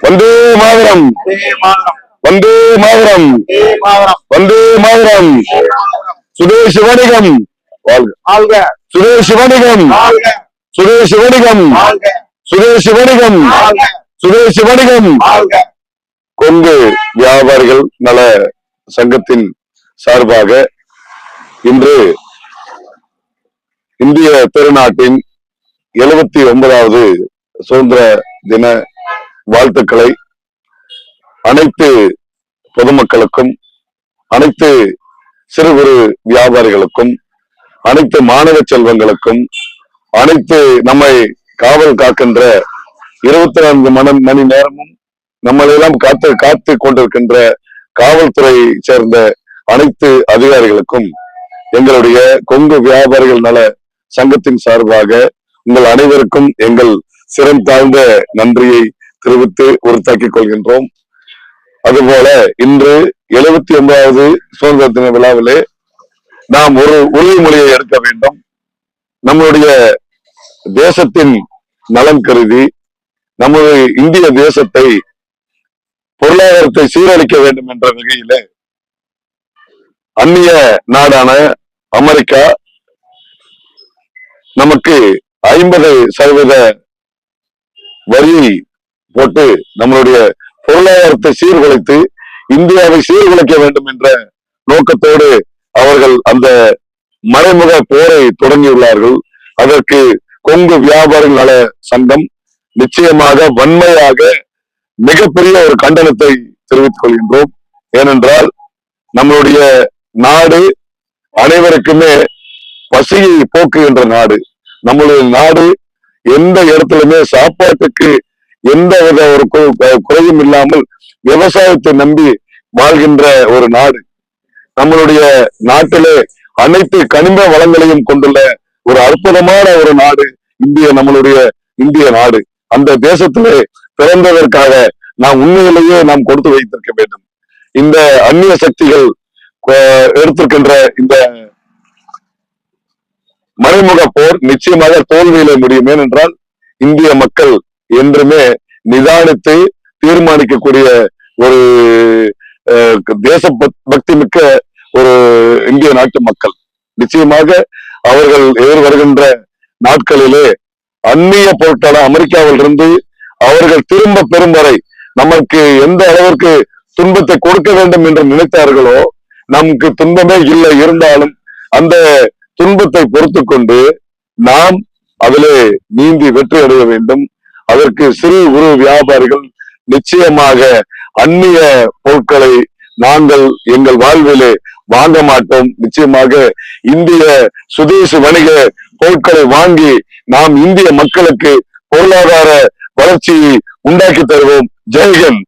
வந்தே மாதரம். வந்தே மாதரம். வந்தே மாதரம். சுதேஷ் வணிகம். வாழ்க. சுதேஷ் வணிகம். சுதேஷ் வணிகம். சுதேஷ் வணிகம். சுதேஷ் வணிகம். கொங்கு வியாபாரிகள் நல சங்கத்தின் சார்பாக இன்று இந்திய திருநாட்டின் எழுபத்தி ஒன்பதாவது சுதந்திர தின வாழ்த்துக்களை அனைத்து பொதுமக்களுக்கும் அனைத்து சிறு குறு வியாபாரிகளுக்கும் அனைத்து மாணவ செல்வங்களுக்கும் அனைத்து நம்மை காவல் காக்கின்ற இருபத்தி நான்கு மணி மணி நேரமும் நம்மளெல்லாம் காத்து காத்து கொண்டிருக்கின்ற காவல்துறையை சேர்ந்த அனைத்து அதிகாரிகளுக்கும் எங்களுடைய கொங்கு வியாபாரிகள் நல சங்கத்தின் சார்பாக உங்கள் அனைவருக்கும் எங்கள் சிரம் தாழ்ந்த நன்றியை தெரிவித்து உறுத்தாக்கிக் கொள்கின்றோம். அதுபோல இன்று எழுபத்தி ஒன்பதாவது சுதந்திர தின விழாவிலே நாம் ஒரு உறுதிமொழியை எடுக்க வேண்டும். நம்முடைய தேசத்தின் நலன் கருதி நமது இந்திய தேசத்தை பொருளாதாரத்தை சீரழிக்க வேண்டும் என்ற வகையில அந்நிய நாடான அமெரிக்கா நமக்கு ஐம்பது சதவீத வரி போட்டு நம்மளுடைய பொருளாதாரத்தை சீர்குலைத்து இந்தியாவை சீர்குலைக்க வேண்டும் என்ற நோக்கத்தோடு அவர்கள் அந்த மறைமுக போரை தொடங்கியுள்ளார்கள். அதற்கு கொங்கு வியாபார நல சங்கம் நிச்சயமாக வன்மையாக மிகப்பெரிய ஒரு கண்டனத்தை தெரிவித்துக் கொள்கின்றோம். ஏனென்றால் நம்மளுடைய நாடு அனைவருக்குமே பசியை போக்குகின்ற நாடு. நம்மளுடைய நாடு எந்த இடத்துலயுமே சாப்பாட்டுக்கு எந்த வித ஒரு குறையும் இல்லாமல் விவசாயத்தை நம்பி வாழ்கின்ற ஒரு நாடு. நம்மளுடைய நாட்டிலே அனைத்து கனிம வளங்களையும் கொண்டுள்ள ஒரு அற்புதமான ஒரு நாடு இந்திய நம்மளுடைய இந்திய நாடு. அந்த தேசத்திலே பிறந்ததற்காக நாம் உண்மையிலேயே நாம் கொடுத்து வைத்திருக்க வேண்டும். இந்த அந்நிய சக்திகள் எடுத்திருக்கின்ற இந்த மறைமுக போர் நிச்சயமாக தோல்வியில முடியும். ஏனென்றால் இந்திய மக்கள் என்றுமே நிதானித்து தீர்மானிக்கக்கூடிய ஒரு தேச பக்தி மிக்க ஒரு இந்திய நாட்டு மக்கள். நிச்சயமாக அவர்கள் எதிர் வருகின்ற நாட்களிலே அந்நிய பொருட்களை அமெரிக்காவில் இருந்து அவர்கள் திரும்ப பெறும் வரை நமக்கு எந்த அளவிற்கு துன்பத்தை கொடுக்க வேண்டும் என்று நினைத்தார்களோ நமக்கு துன்பமே இல்லை. இருந்தாலும் அந்த துன்பத்தை பொறுத்து கொண்டு நாம் அதிலே நீந்தி வெற்றி அடைய வேண்டும். அதற்கு சிறு குறு வியாபாரிகள் நிச்சயமாக அந்நிய பொருட்களை நாங்கள் எங்கள் வாழ்விலே வாங்க மாட்டோம். நிச்சயமாக இந்திய சுதேச வணிக பொருட்களை வாங்கி நாம் இந்திய மக்களுக்கு பொருளாதார வளர்ச்சியை உண்டாக்கி தருவோம். ஜெய்ஹிந்த்